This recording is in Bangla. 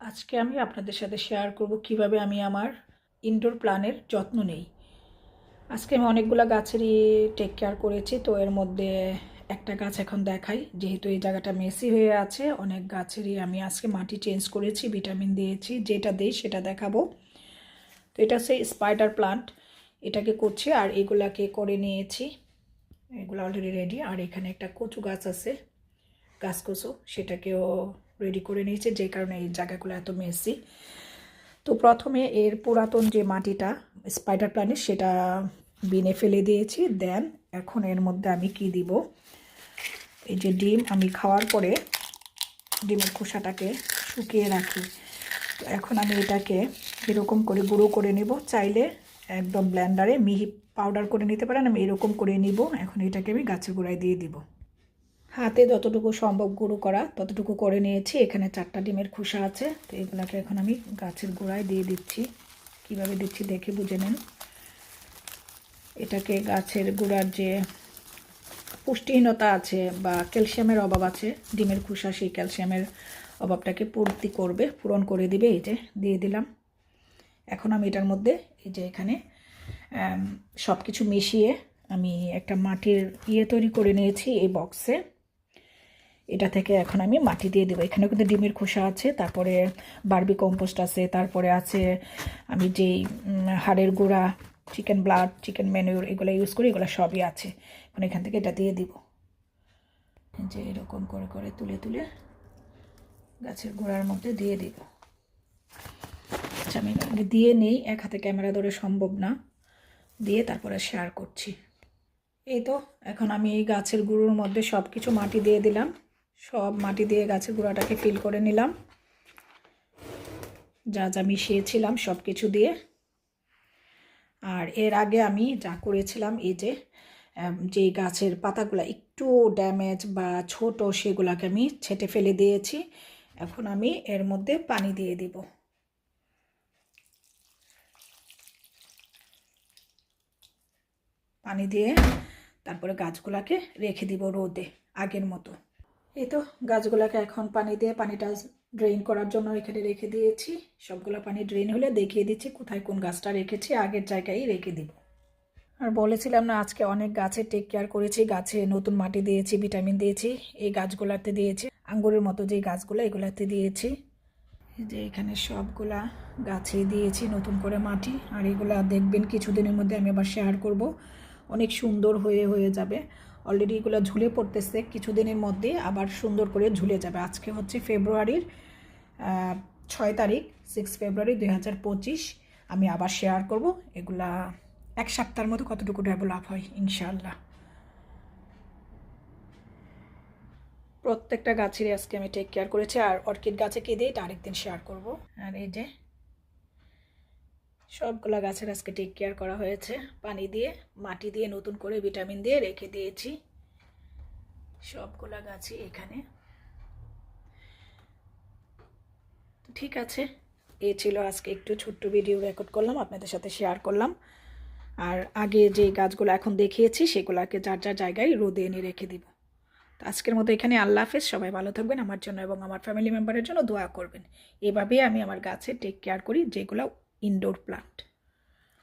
আজকে আমি আপনাদের সাথে শেয়ার করব কীভাবে আমি আমার ইনডোর প্ল্যানের যত্ন নেই। আজকে আমি অনেকগুলো গাছেরই টেক কেয়ার করেছি, তো এর মধ্যে একটা গাছ এখন দেখাই। যেহেতু এই জায়গাটা মেসি হয়ে আছে, অনেক গাছেরই আমি আজকে মাটি চেঞ্জ করেছি ভিটামিন দিয়েছি, যেটা দেই সেটা দেখাবো। তো এটা হচ্ছে স্পাইডার প্লান্ট এটাকে করছি আর এগুলাকে করে নিয়েছি। এগুলো অলরেডি রেডি আর এখানে একটা কচু গাছ আছে, গাছ কচু, সেটাকেও রেডি করে নিয়েছে, যে কারণে এই জায়গাগুলো এত মেসি তো প্রথমে এর পুরাতন যে মাটিটা স্পাইডার প্ল্যানের সেটা বিনে ফেলে দিয়েছি। দেন এখন এর মধ্যে আমি কি দিব? এই যে ডিম, আমি খাওয়ার পরে ডিমের খোসাটাকে শুকিয়ে রাখি। তো এখন আমি এটাকে এরকম করে গুঁড়ো করে নেব। চাইলে একদম ব্ল্যান্ডারে মিহি পাউডার করে নিতে পারেন, আমি এরকম করে নিব। এখন এটাকে আমি গাছের গোড়ায় দিয়ে দিব। হাতে যতটুকু সম্ভব গুঁড়ো করা, ততটুকু করে নিয়েছি। এখানে চারটা ডিমের খোসা আছে, তো এগুলাকে এখন আমি গাছের গোড়ায় দিয়ে দিচ্ছি। কীভাবে দিচ্ছি দেখে বুঝে নেন। এটাকে গাছের গোড়ার যে পুষ্টিহীনতা আছে বা ক্যালসিয়ামের অভাব আছে, ডিমের খোসা সেই ক্যালসিয়ামের অভাবটাকে পূর্তি করবে, পূরণ করে দিবে, এই যে দিয়ে দিলাম। এখন আমি এটার মধ্যে এই যে এখানে সব কিছু মিশিয়ে আমি একটা মাটির ইয়ে তৈরি করে নিয়েছি এই বক্সে। এটা থেকে এখন আমি মাটি দিয়ে দেবো। এখানে কিন্তু ডিমের খোসা আছে, তারপরে বার্বি কম্পোস্ট আছে, তারপরে আছে আমি যেই হাড়ের গুঁড়া, চিকেন ব্লাড, চিকেন ম্যানিউর এগুলো ইউজ করি, এগুলো সবই আছে। এখন এখান থেকে এটা দিয়ে দিব। যে এরকম করে করে তুলে তুলে গাছের গোড়ার মধ্যে দিয়ে দিব। আচ্ছা আমি দিয়ে নেই, এক হাতে ক্যামেরা ধরে সম্ভব না। দিয়ে তারপরে শেয়ার করছি। এই তো, এখন আমি এই গাছের গুঁড়োর মধ্যে সব কিছু মাটি দিয়ে দিলাম। সব মাটি দিয়ে গাছের গুঁড়াটাকে ফিল করে নিলাম। যা যা মিশিয়েছিলাম সব কিছু দিয়ে। আর এর আগে আমি যা করেছিলাম, এই যে যে গাছের পাতাগুলো একটু ড্যামেজ বা ছোট, সেগুলোকে আমি ছেটে ফেলে দিয়েছি। এখন আমি এর মধ্যে পানি দিয়ে দিব। পানি দিয়ে তারপরে গাছগুলাকে রেখে দিব রোদে, আগের মতো। এই তো গাছগুলাকে এখন পানি দিয়ে পানিটা ড্রেন করার জন্য এখানে রেখে দিয়েছি। সবগুলো পানি ড্রেন হলে দেখিয়ে দিচ্ছি কোথায় কোন গাছটা রেখেছি, আগের জায়গায় রেখে দিব। আর বলেছিলাম না, আজকে অনেক গাছে টেক কেয়ার করেছি, গাছে নতুন মাটি দিয়েছি ভিটামিন দিয়েছি, এই গাছগুলাতে দিয়েছি, আঙ্গুরের মতো যে গাছগুলো এগুলাতে দিয়েছি। যে এখানে সবগুলা গাছে দিয়েছি নতুন করে মাটি, আর এগুলা দেখবেন কিছুদিনের মধ্যে আমি আবার শেয়ার করব। অনেক সুন্দর হয়ে হয়ে যাবে। অলরেডি এগুলো ঝুলে পড়তেছে কিছুদিনের মধ্যে, আবার সুন্দর করে ঝুলে যাবে। আজকে হচ্ছে ফেব্রুয়ারির ছয় তারিখ সিক্স ফেব্রুয়ারি দুই হাজার পঁচিশ। আমি আবার শেয়ার করব। এগুলা এক সপ্তাহের মতো কতটুকু ডেভেলপ হয় ইনশাল্লাহ প্রত্যেকটা গাছেরই আজকে আমি টেক কেয়ার করেছি, আর অর্কিড গাছে কে দিয়ে এটা আরেকদিন শেয়ার করব। আর এই যে সবগুলা গাছের আজকে টেক কেয়ার করা হয়েছে। পানি দিয়ে, মাটি দিয়ে নতুন করে ভিটামিন দিয়ে রেখে দিয়েছি। সবগুলা গাছই এখানে। ঠিক আছে, এ ছিল আজকে একটু ছোট্ট ভিডিও রেকর্ড করলাম, আপনাদের সাথে শেয়ার করলাম। আর আগে যে গাছগুলো এখন দেখিয়েছি, সেগুলোকে যার যার জায়গায় রোদে এনে রেখে দিব। তো আজকের মতো এখানে আল্লাহ হাফেজ, সবাই ভালো থাকবেন আমার জন্য এবং আমার ফ্যামিলি মেম্বারের জন্য দোয়া করবেন। এভাবেই আমি আমার গাছে টেক কেয়ার করি, যেগুলো ইনডোর প্লান্ট